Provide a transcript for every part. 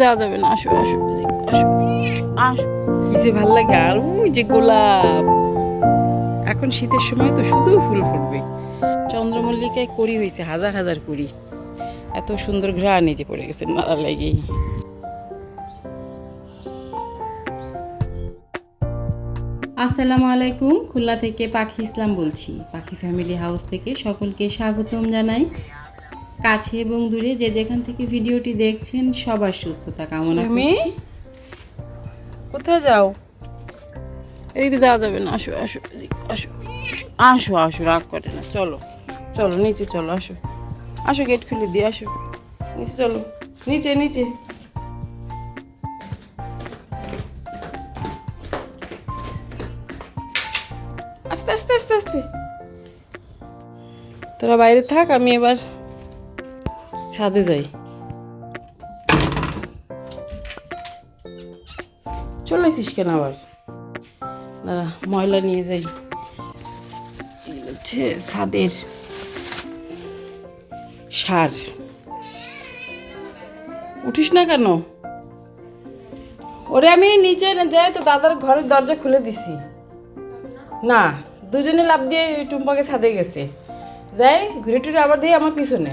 যাওয়া যাবে না। আসো আসো আসো আসো। কি যে লাগে। আর যে গোলাপ। এখন শীতের সময় তো শুধু ফুল ফুটবে। চন্দ্রমল্লিকায় হয়েছে, হাজার হাজার এত সুন্দর ঘ্রাণ যে পড়ে গেছে লেগেই। আসসালামু আলাইকুম, খুলনা থেকে পাখি ইসলাম বলছি। পাখি ফ্যামিলি হাউস থেকে সকলকে স্বাগতম জানাই। কাছে এবং দূরে যে যেখান থেকে ভিডিওটি দেখছেন সবার সুস্থতা কামনা? করছি। কোথায় যাও? এদিকে যাওয়া যাবে না আসো আসো আসো। আসো আসো রাগ করে না চলো চলো নিচে চলো আসো। আসো গেট খুলে দিয়ে আসো। নিচে চলো নিচে নিচে। আস্তে আস্তে আস্তে আস্তে। তোরা বাইরে থাক আমি এবার ছাদে যাই। চলে আসিস কেন আবার? দাঁড়া, ময়লা নিয়ে যাই। হচ্ছে ছাদের সার। উঠিস না কেন? ওরে আমি নিচে যাই তো, দাদার ঘরের দরজা খুলে দিছি। না, দুজনে লাভ দিয়ে টুম্পাকে ছাদে গেছে। যাই, ঘুরে টুরে আবার দিয়ে আমার পিছনে।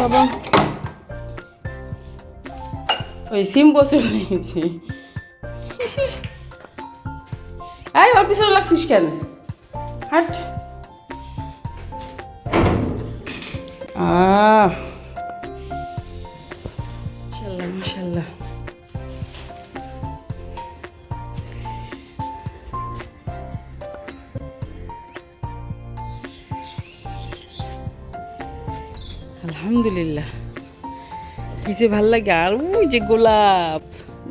বাবা ওই সিম বসে নিয়েছি এই ওর পিছনে লাগছিস কেন? হাট। আহ। আলহামদুলিল্লাহ। কি যে ভালো লাগে, আর ওই যে গোলাপ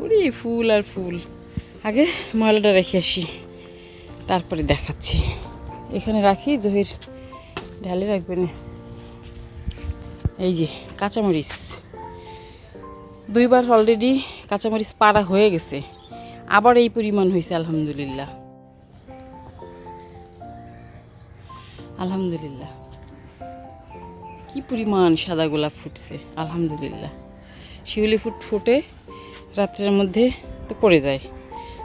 ওরে ফুল আর ফুল। আগে ময়লাটা রেখে আসি, তারপরে দেখাচ্ছি। এখানে রাখি, জহির ঢালে রাখবে না এই যে কাঁচামরিচ। দুইবার অলরেডি কাঁচামরিচ পাড়া হয়ে গেছে। আবার এই পরিমাণ হয়েছে, আলহামদুলিল্লাহ। আলহামদুলিল্লাহ। কি পরিমাণ সাদা গোলাপ ফুটছে, আলহামদুলিল্লাহ। শিউলি ফুট ফুটে রাত্রের মধ্যে তো পড়ে যায়।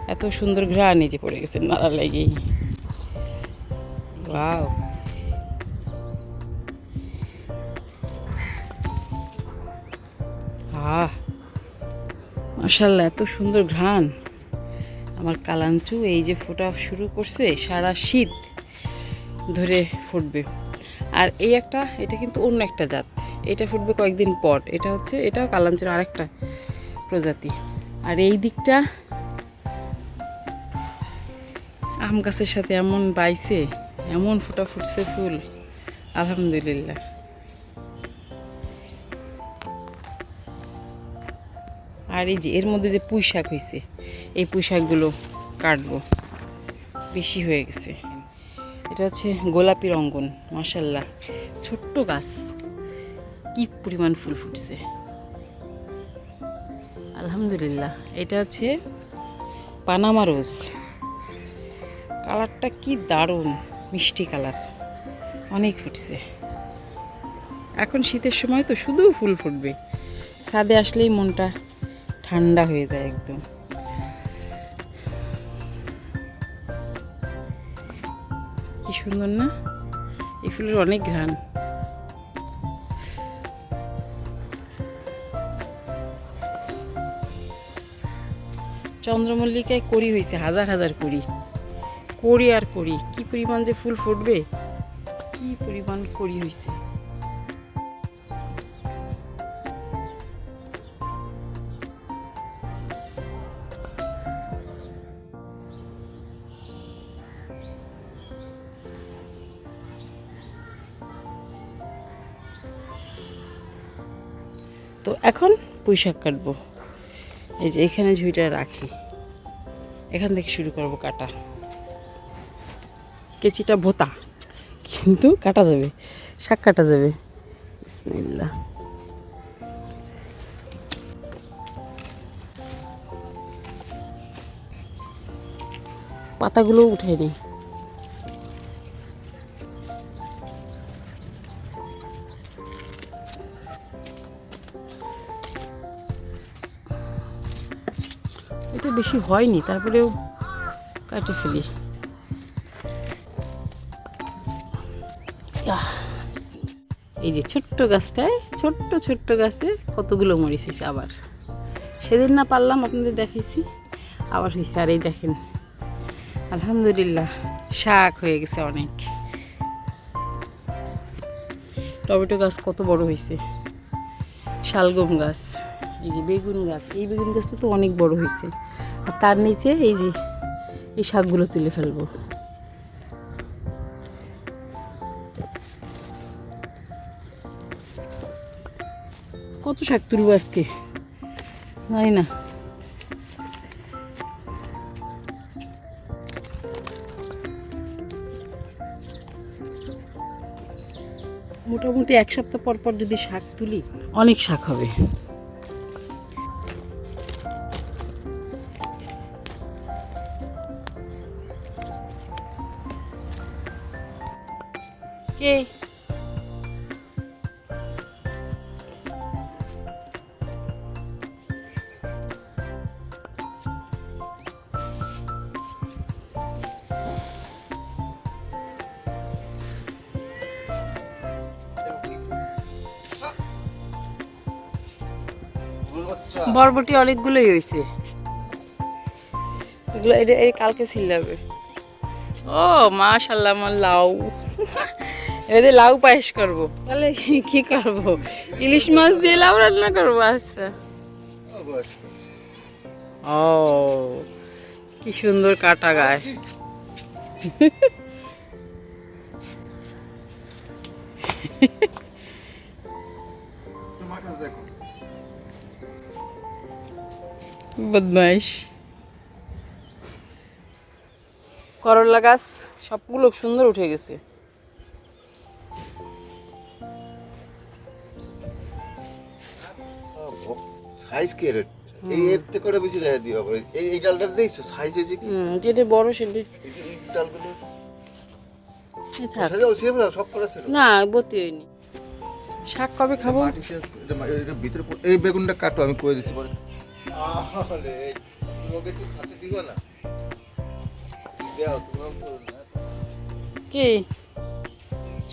এত সুন্দর ঘ্রাণ যে পড়ে গেছে নাড়া লেগেই। ওয়াও। আহ এত সুন্দর ঘ্রাণ। আমার কালাঞ্চু এই যে ফোটা শুরু করছে, সারা শীত ধরে ফুটবে। আর এই একটা, এটা কিন্তু অন্য একটা জাত। এটা ফুটবে কয়েকদিন পর। এটা হচ্ছে, এটাও কালাঞ্চুর আরেকটা প্রজাতি। আর এই দিকটা আম গাছের সাথে এমন বাইছে, এমন ফোটা ফুটছে ফুল। আলহামদুলিল্লাহ। আর এই যে, এর মধ্যে যে পুঁই শাক হয়েছে এই পুঁই শাকগুলো কাটবো। বেশি হয়ে গেছে। এটা হচ্ছে গোলাপি রঙ্গন মাসাল্লাহ ছোট্ট গাছ। কি পরিমাণ ফুল ফুটছে। আলহামদুলিল্লাহ, এটা হচ্ছে পানামা রোজ। কালারটা কি দারুণ, মিষ্টি কালার। অনেক ফুটছে। এখন শীতের সময় তো শুধু ফুল ফুটবে। ছাদে আসলেই মনটা ঠান্ডা হয়ে যায় একদম। সুন্দর না? এই ফুলের অনেক ঘ্রাণ। চন্দ্রমল্লিকায় করি হয়েছে, হাজার হাজার করি করি আর করি কি পরিমাণ যে ফুল ফুটবে? কি পরিমাণ করি হয়েছে? তো এখন পুঁই শাক কাটবো। এই যে এখানে ঝুঁইটা রাখি। এখান থেকে শুরু করব কাটা। কেচিটা ভোতা, কিন্তু কাটা যাবে। শাক কাটা যাবে। বিসমিল্লাহ। পাতাগুলো উঠাই এটা বেশি হয়নি, তারপরেও কাটে ফেলি। এই যে ছোট্ট গাছটায়, ছোট্ট ছোট্ট গাছে কতগুলো মরিচ হয়েছে আবার। সেদিন না পারলাম, আপনাদের দেখাইছি, আবার হয়েছে। আর এই দেখেন, আলহামদুলিল্লাহ, শাক হয়ে গেছে অনেক। টমেটো গাছ কত বড় হয়েছে। শালগম গাছ। এই যে বেগুন গাছ, এই বেগুন গাছটা তো অনেক বড় হয়েছে। আর তার নিচে এই যে, এই শাকগুলো তুলে ফেলব। কত শাক তুলবো আজকে? জানি না। মোটামুটি এক সপ্তাহ পর পর যদি শাক তুলি, অনেক শাক হবে। কে বরবটি অনেকগুলোই হয়েছে। এগুলো এটা এই কালকে ছিলাবে ও মাশাল্লাহ আমার লাউ। এতে লাউ পায়েস করব। তাহলে কি- করব? ইলিশ মাছ দিয়ে লাউ রান্না করব? আচ্ছা। ও কি সুন্দর কাটা গায়ে বদমাইশ। করলা গাছ সবগুলো সুন্দর উঠে গেছে। সাইজ কি রে এই এর থেকে করে বেশি দেখা দিও আবার। এই এই ডালটা দেখছ? সাইজ হয়েছে কি? হুম যেটা বড় সেটা। এই ডালগুলো। না বতি হয়নি। শাক কবে খাব? এটা ভিতরে এই বেগুনটা কাটো আমি কয়ে দিচ্ছি পরে। আরে তোমাকে একটু খাতে দিব না। দাও তোমার করো না কি?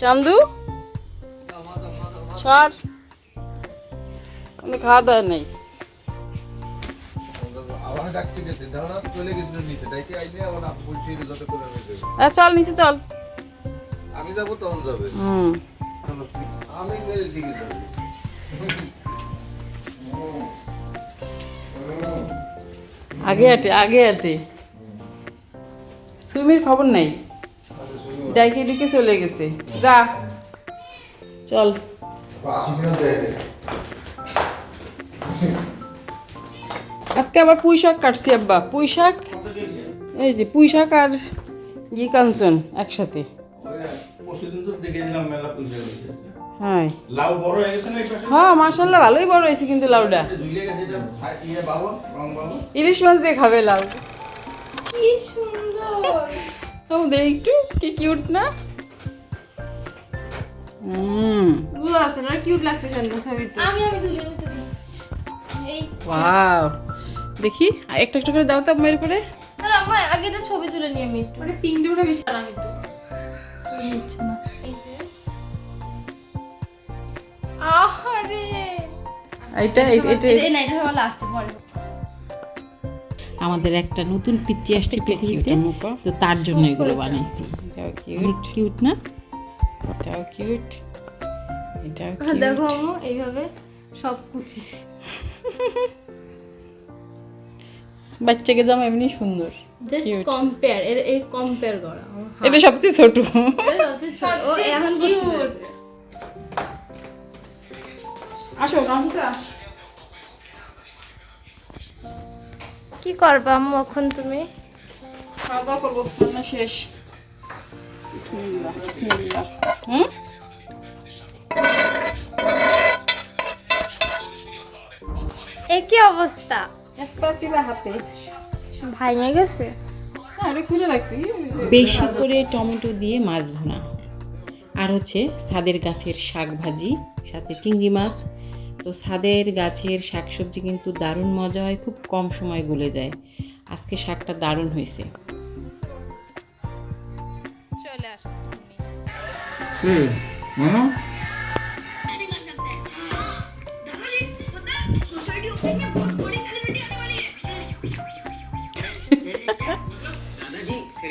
চান্দু? সর আমি খাওয়া দাওয়া নেই। চল নিচে। চল আমি যাব তখন যাবে। হুম। আমি গেলে দিকে যাব আগে আটে আগে আটে সুমির খবর নাই? ডাইকে ডিকে চলে গেছে। যা। চল। দেখ আজকে আবার পুঁই শাক কাটছি আব্বা। পুঁই শাক এই যে পুঁই শাক আর ই কাঞ্চন একসাথে। পরশুদিন তো দেখে দিলাম মেলা পয়সা হয়েছে হ্যাঁ। লাউ বড় হয়ে গেছে না এই পাশে হ্যাঁ মাশাল্লাহ ভালোই বড় হয়েছে কিন্তু ইয়ে ইলিশ মাছ দিয়ে খাবে লাউ। কি সুন্দর। আমাদের একটু কি কিউট না? হুম বুঝা আছে না কিউট লাগতেছে না ছবিতে? আমি আমি তুলি আমি তুলি। ওয়াও দেখি। আর একটা একটা করে দাও তো আমার করে আর আমার আগে একটা ছবি তুলে নিই আমি একটু। মানে পিঙ্ক ডোটা বেশি। আর আমি একটু। তুলে না। এই যে। আহারে। এটা এটা এটা না এটা সবার লাস্টে পরে। আমাদের একটা নতুন পিচ্চি আসছে পৃথিবীতে। তো তার জন্য এগুলো বানাইছি। অনেক কিউট কিউট না? এটাও কিউট এটাও হ্যাঁ, দেখো আম্মু এইভাবে সব কুচি বাচ্চাকে জামা এমনি সুন্দর জাস্ট কম্পেয়ার এর এই কম্পেয়ার করা। এটা সবচেয়ে ছোট। এখন কিউট আসো গামছা কি করবা আম্মু এখন তুমি? খাওয়া দাওয়া করব রান্না শেষ। বিসমিল্লাহ বিসমিল্লাহ। হুম? এ কি অবস্থা? হাতে। ভাই গেছে? না এটা খুলে রাখছি। বেশি করে টমেটো দিয়ে মাছ ভুনা। আর হচ্ছে সাদের গাছের শাক ভাজি সাথে চিংড়ি মাছ। তো ছাদের গাছের শাকসবজি কিন্তু দারুণ মজা হয় খুব কম সময় গলে যায়। আজকে শাকটা দারুণ হয়েছে। চলে আসছে।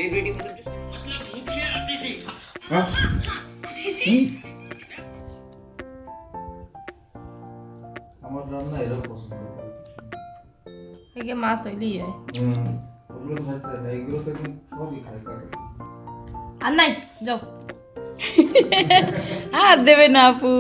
কে মানো হ্যাঁ? হুম। আমার রান্না এরকম পছন্দ করে। একে মাছ হইলেই হয় হুম, ওগুলো তো খাইতে হয় না, এগুলো তো একদম সবই খায় কাটে। আর নাই যাও আর দেবে না আপু